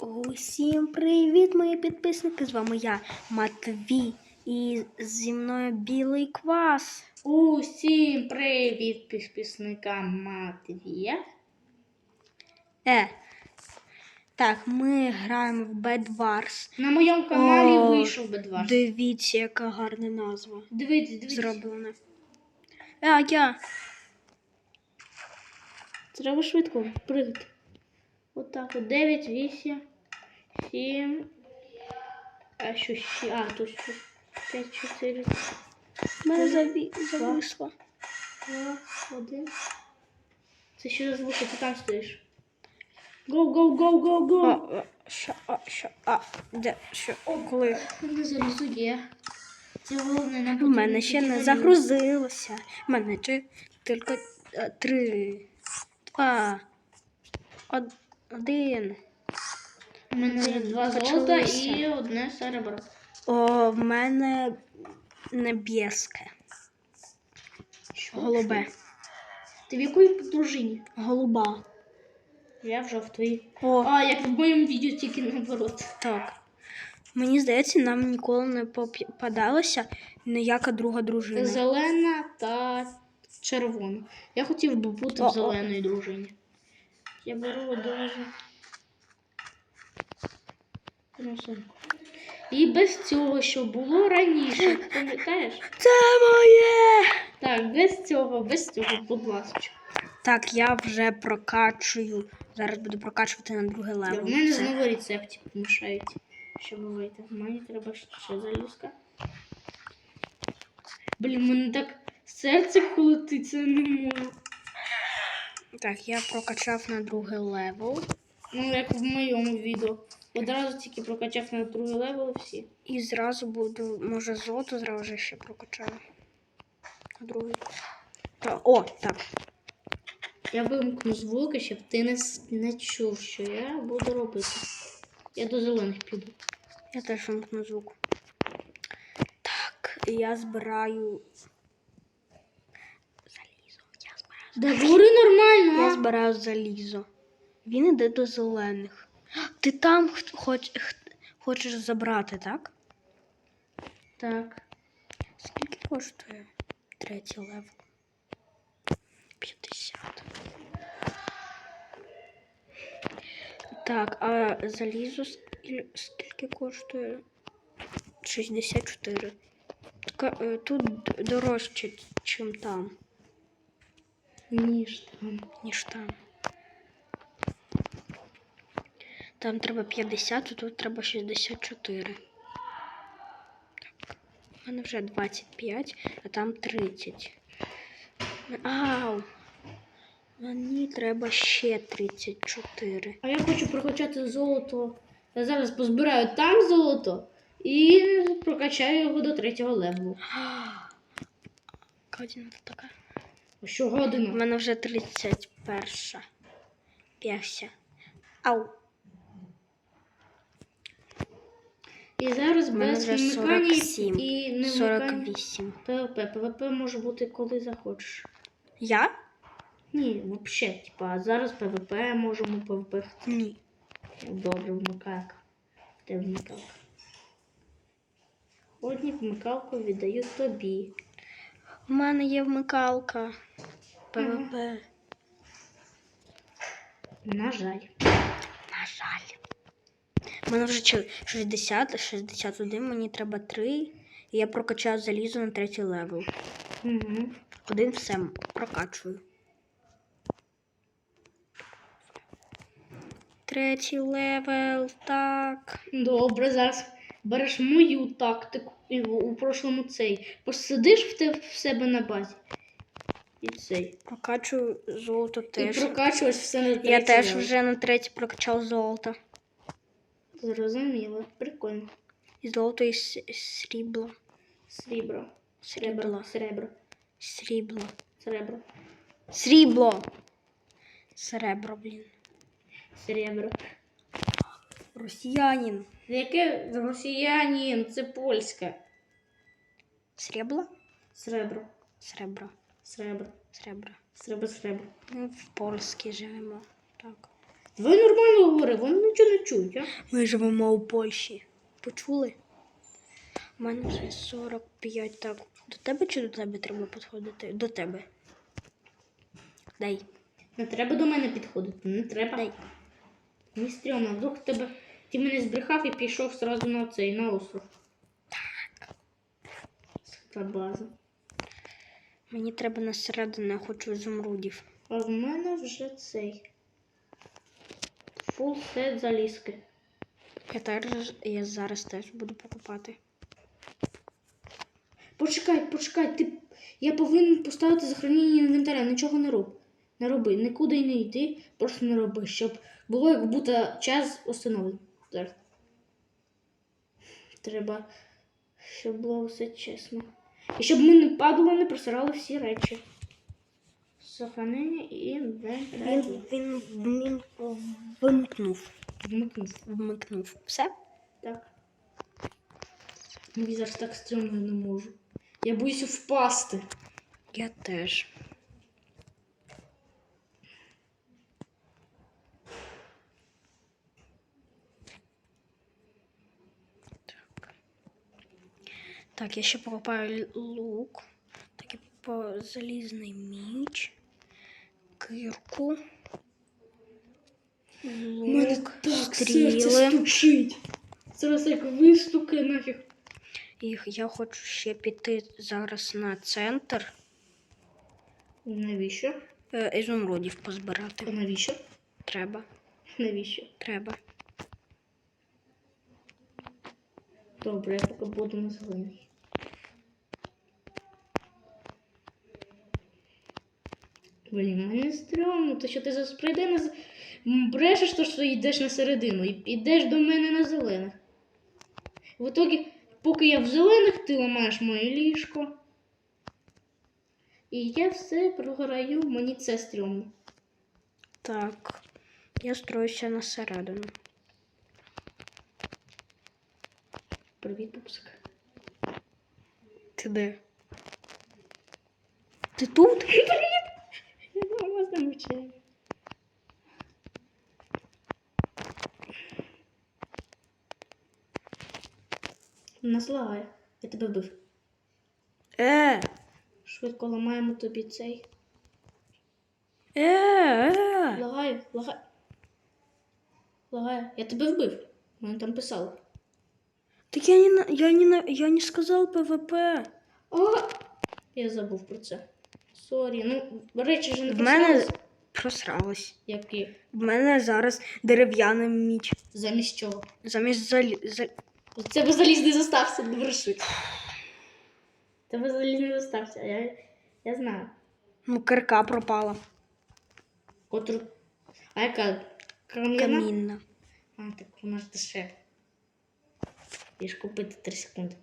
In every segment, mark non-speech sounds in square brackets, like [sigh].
Усім привіт, мої підписники! З вами я, Матвій, і зі мною білий квас. Усім привіт підписникам Матвія. Е. Так, ми граємо в Bed Wars. На моєму каналі О, вийшов Бедвар. Дивіться, яка гарна назва Дивіться, дивіться. зроблена. Е, а я. Треба швидко пригати. Отак от 9, 8, 7. А що ще? А, тут ще 5, 4, В Мене заві... зависло. 2, 1. Це за звуки? Ти там стоїш. Гоу, гоу, гоу, гоу, О, гоу. о, що, а, що, а, де, що, коли? Не залізу є. Це головне не У мене ще не загрузилося. У мене чи тільки е, три, два, од- один. У мене є два золота і одне серебро. О, в мене небеске. Голубе. Ти в якої дружині? Голуба. Я в жовтій. О, А, як в моєму відео, тільки наоборот. так. Мені здається, нам ніколи не попадалася ніяка друга дружина. Зелена та червона. Я хотів би бути О, о. в зеленій дружині. Я беру одразу. Принесу. І без цього, що було раніше, пам'ятаєш? Це моє! Так, без цього, без цього, будь ласка. Так, я вже прокачую. Зараз буду прокачувати на друге В левел. мене знову рецепти помішають, щоб вийти. Мені треба ще залізка. Блін, мене так серце колотить, це не можу. Так, я прокачав на другий левел. Ну, як в моєму відео. Одразу тільки прокачав на другий левел всі. І зразу буду, може, золото зразу же ще прокачаю. Другий. Та, о, так. Я вимкну звуки, щоб ти не, не чув, що я буду робити. Я до зелених піду. Я теж вимкну звук. Так, я збираю. Залізо. Я збираю. Да говори нормально. Я збираю залізо. Він іде до зелених. Ти там х- хоч, х- хочеш забрати, так? Так. Скільки коштує третій левел? 50. Так, а залізо скіль- скільки коштує? 64. Така, е, Тут д- дорожче, ніж там, Ніж там. ніж там. Там треба 50, а тут треба 64. Так. У мене вже 25, а там 30. Ау! Мені треба ще 34. А я хочу прокачати золото. Я зараз позбираю там золото і прокачаю його до третього левелу. Година така. А Що У мене вже 31. П'явся. Ау! І зараз У мене без вже вмикання 47, і не вмикання 48. ПВП. ПВП може бути коли захочеш. Я? Ні, взагалі, типа, а зараз ПВП можемо ПВП. Ні. Добре, вмикалка. Де вмикалка? Одні вмикалку віддаю тобі. У мене є вмикалка. ПВП. На жаль. Мене вже 60, 61, мені треба 3. І я прокачаю залізо на третій левел. Угу. Один все прокачую. Третій левел, так. Добре, зараз береш мою тактику і у прошлому цей. Посидиш в, те, в себе на базі. І цей. Прокачую золото І теж. прокачуєш все на Я теж левел. вже на третій прокачав золото. Зрозуміло, прикольно. І золото і срібло. Срібро. Срібло. Серебро. Срібло. Серебро. Срібло. Серебро, блін. Серебро. Росіянин. Яке росіянин? Це польське. Срібло? Серебро. Сребро. Серебро. Сребро. Серебро, серебро. Ми в Польській живемо. Так. Ви нормально говори, вони нічого не чують, а? Ми живемо у Польщі. Почули? У мене вже 45. Так, до тебе чи до тебе треба підходити? До тебе. Дай. Не треба до мене підходити, не треба. Дай. Мені стрьомно, вдруг тебе. Ти мене збрехав і пішов сразу на цей, на остров. Так. Та база. Мені треба на середину, я хочу зумрудів. А в мене вже цей. Фул сет залізки. Я теж я зараз теж буду покупати. Почекай, почекай, ти. Я повинен поставити захоронення інвентаря, нічого не роб. Не роби, нікуди й не йди, просто не роби, щоб було як будто час установлений. Зараз. Треба, щоб було все чесно. І щоб ми не падали, не просирали всі речі. Сохранення і інвентаря. Він, він, він вимкнув. Вмикнув. Вмикнув. Все? Так. Мені зараз так стрьомно я не можу. Я боюся впасти. Я теж. Так. Так, я ще покупаю лук. Так, і по залізний міч. Кирку. У мене так серце стучить. Зараз як вистуки нафіг. І я хочу ще піти зараз на центр. Навіщо? Е, ізумрудів А позбирати. навіщо? Треба. Навіщо? Треба. Добре, я поки буду на зелений. Блін, мене стрьомно, то що ти зараз прийде на брешеш, то що йдеш на середину і йдеш до мене на зелених. В итогі, поки я в зелених, ти ламаєш моє ліжко. І я все програю, мені це стрьомно. Так. Я строюся на середину. Привіт, пупсик. Ти де? Ти тут? [laughs] Я вас не. Нас лагає. Я тебе вбив. Е! Швидко ламаємо тобі цей. Е! Е! Лагає, лагає. Лагає. Я тебе вбив. Мене там писали. Так я не, на- я не, я не сказав ПВП. А! Я забув про це. Сорі. Ну, речі ж не В мене писались. просралось. Які? В мене зараз дерев'яний міч. Замість чого? Замість залі... за... Це би залізний зостався, не бреши. Тебе залізний зостався, я, я знаю. Ну, кирка пропала. Котру. А яка? Кам'яна? Камінна. А, так вона ж дешеве. І ж купити 3 секунди.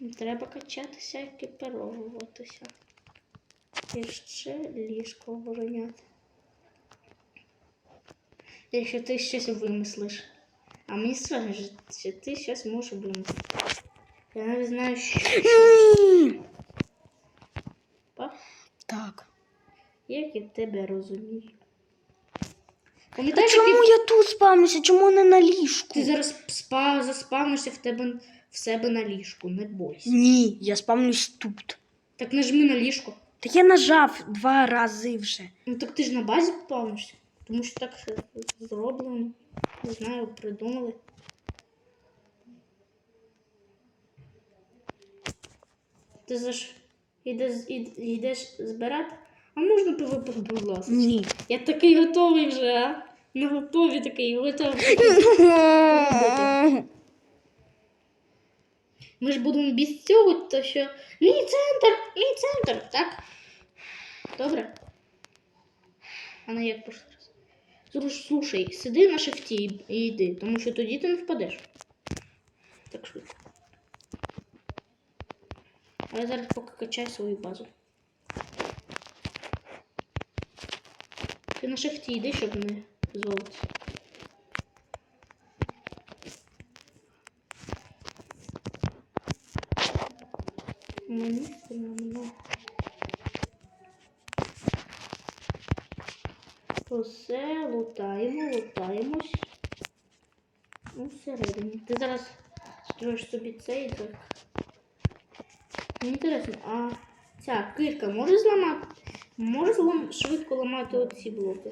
Треба качатися і екіпіровуватися. І ще ліжко обороняти. Якщо ти щось вимислиш. А мені страшно, що ти щось можеш вимислити. Я навіть знаю, що. Так. Як я тебе розумію. А Пам'ятаєш, чому я тут спавнюся? Чому не на ліжку? ти зараз спа, заспавнишся в тебе в себе на ліжку, не бойся. Ні, я спавнюсь тут. Так нажми на ліжко. Так я нажав два рази вже. Ну так ти ж на базі спавнишся. Тому що так все зроблено. Не знаю, придумали. Ти заш йдеш, йдеш збирати? А можна ПВП, будь ласка? Ні. Я такий готовий вже, а? Не готовий такий, готовий. [laughs] Ми ж будемо без цього, то що. Мій центр! Мій центр! Так? Добре? А на як прошлий раз? Слушай, сиди на шифті і- йди, тому що тоді ти не впадеш. Так швидко. А я зараз поки качаю свою базу. Ти на шифті йди, щоб не на місці на мене. Усе лутаємо, лутаємось. Ну, всередині. Ти зараз строїш собі цей так. Інтересно, а ця кирка може зламати? Може злам... швидко ламати оці блоки.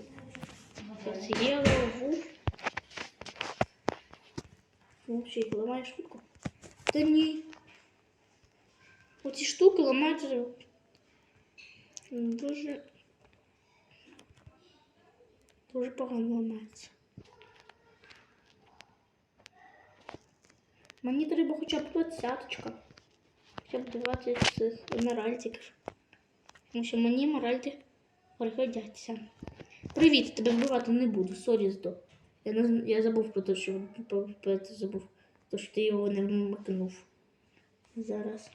Зараз є лову. Ну, ще їх ламає швидко. Та. Оці штуки ламаються дуже. Дуже погано ламається. Мені треба хоча б двадцяточка. Хоча б 20 цих емеральдиків. Тому що мені емеральди пригодяться. Привіт, тебе вбивати не буду. Сорі, здо. Я, не, я забув про те, що про, про це забув. То, що ти його не вмикнув. Зараз.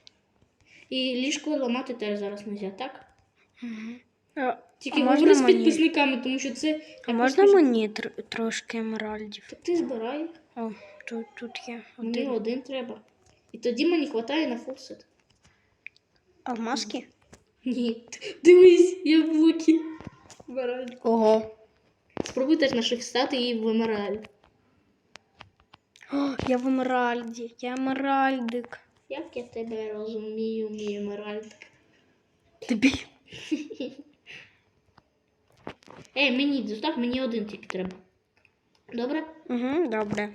І ліжко ламати теж зараз не можна, так? А, Тільки А говори з мені? підписниками, тому що це. а можна просто- мені тр- трошки емеральдів? Так ти збирай. О, тут, тут є Мені один. один треба. І тоді мені вистачає на фулсет. Алмазки? Ні. Дивись, я в лукі. Емеральд. Ого. Спробуй теж наших стати і в емеральд. О, я в емеральді. Я емеральдик. Як я тебе розумію, мій емеральд? Тобі. [laughs] Ей, мені достав, мені один тільки треба. Добре? Угу, добре.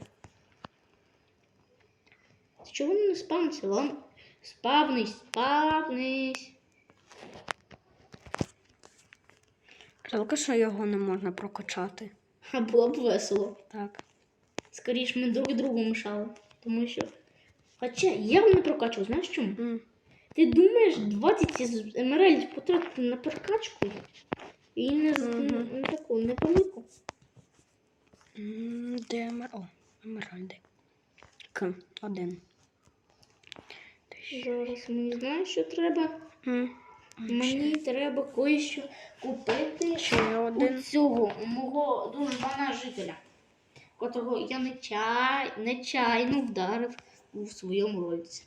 Чого не спавниться? Лам... Спавнись, спавнись. Жалко, що його не можна прокачати. А було б весело. Так. Скоріш ми друг другу мішали. Тому що. Хоча я не прокачував, знаєш чому? М. Ти думаєш, 20 із емеральдів потратити на прокачку? І не, з- Мгм. не таку, не. М, Де емер... О, емеральди. К. Один. Зараз мені знаєш, що треба? М. Мені треба кое-що купити Ще є у цього у мого дружбана жителя, котрого я нечай... нечайно вдарив у своєму ролиці.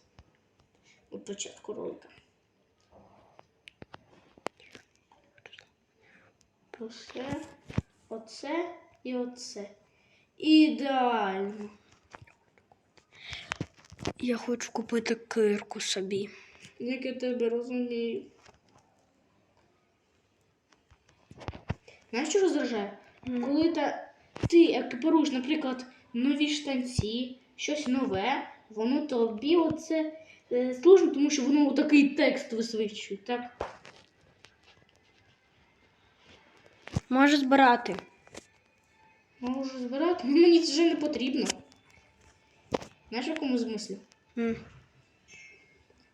У початку ролика. Оце, оце і оце. Ідеально. Я хочу купити кирку собі. Як я тебе розумію. Знаєш, що роздражає? М. Коли та, ти екіпіруєш, наприклад, нові штанці, щось нове, воно тобі оце е, сложно, тому що воно такий текст висвічує, так? Можу збирати. Можу збирати, ну мені це вже не потрібно. Знаєш, в якому змислі? М.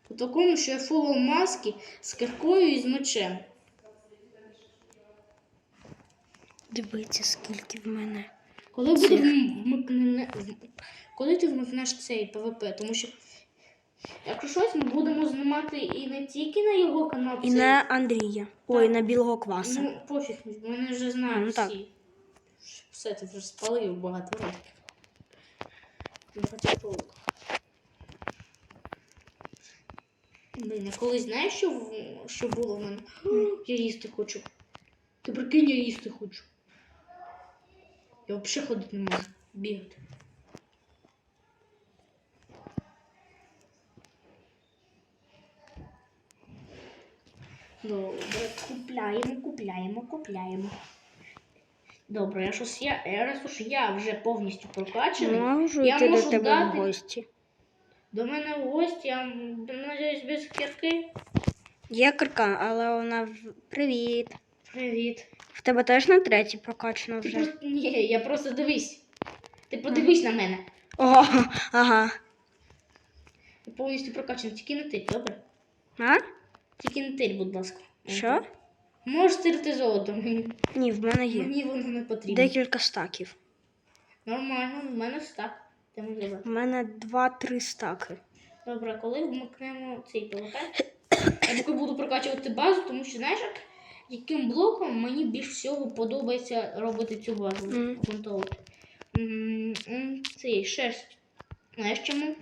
У такому, що я фолов маски з киркою і з мечем. Дивіться, скільки в мене. Коли буде Коли ти вмикнеш цей ПВП, тому що якщо щось, ми будемо знімати і не тільки на його канал, І на Андрія. Ой, на білого кваса. ну пофіг, мене вже знають Ну, так. всі. Все, ти вже спалив багато років. Не хотів ролик. Блін, я колись знаєш, що, в- що було в мене? Я їсти хочу. Ти прикинь, я їсти хочу. Я взагалі ходити не можу. Бігати. Добре, купляємо, купляємо, купляємо. Добре, я щось я, я- раз уж я вже повністю прокачаний, Можу я йти можу до тебе дати- в гості. до мене в гості, я надіюсь, без кірки. Є кирка, але вона в... Привіт. Привіт. В тебе теж на третій прокачано вже. просто, ні, я просто дивись. Ти подивись на мене. О, ага. Я повністю прокачаний, тільки не тиль, добре? А? Тільки не тиль, будь ласка. Що? Можеш тирити золото. Ні, в мене є. мені воно не потрібно. Декілька стаків. Нормально, в мене стак. У мене два-три стаки. Добре, коли вмикнемо цей ПВП, я поки буду прокачувати базу, тому що знаєш, як, яким блоком мені більш всього подобається робити цю базу Мгм. грунтову. М, м, Цей шерсть. Знаєш чому?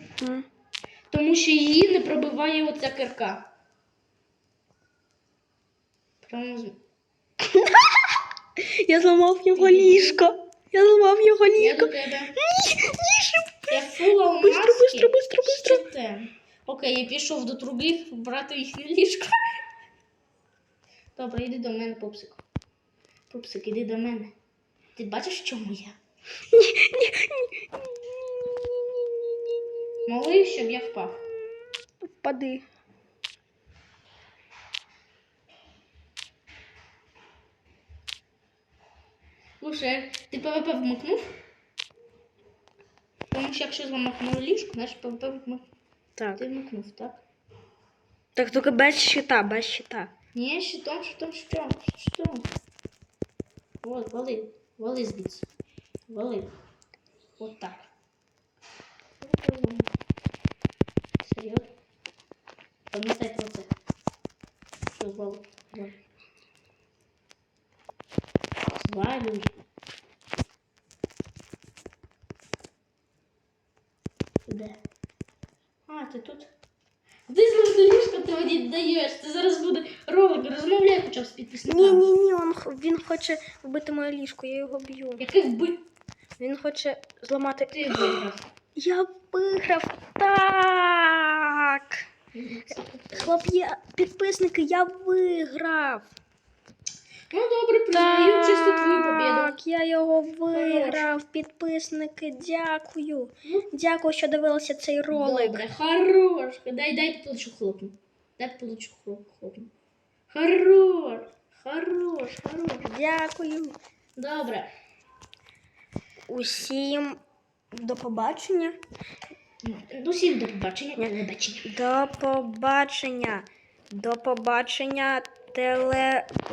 Тому що її не пробиває оця кирка. Я зламав його ліжко. Я зламав його ліжко. Ні, ні, у Бистро, бистро, бистро, бистро. Окей, я пішов до трубів брати їхнє ліжко. Добре, йди до мене, пупсик. Пупсик, іди до мене. Ти бачиш, в чому я? Моли, щоб я впав. Впади. Слушай, ти ПВП вмикнув? Тому що якщо зламав ліжко, значить ПВП вмикнув. Так. Ти вмикнув, так? Так тільки без щита, без щита. Ні, щитом, щитом, щитом, щитом. Вот, вали, вали звідси. Вали. Вот так. Серйозно? Пам'ятай про це. Що, вали, Звалюй. Де? А, ти тут? Ти знову до ліжка ти мені даєш. Зараз буде ролик. Розмовляй хоча б з підписниками. Ні, ні, ні, він, х- він хоче вбити моє ліжко, я його б'ю. Який вбив Він хоче зламати. ти виграв? Я виграв. Так. Хлоп'я, підписники, я виграв. Ну добре, признаю я його виграв. Підписники, дякую. Дякую, що дивилися цей ролик. Добре, хорош. Дай, дай плечу хлопну. Дай плечу хлопну. Хорош, хорош, хорош. Дякую. Добре. Усім до побачення. Ну, побачення. До побачення. До побачення. До побачення. Телебачення.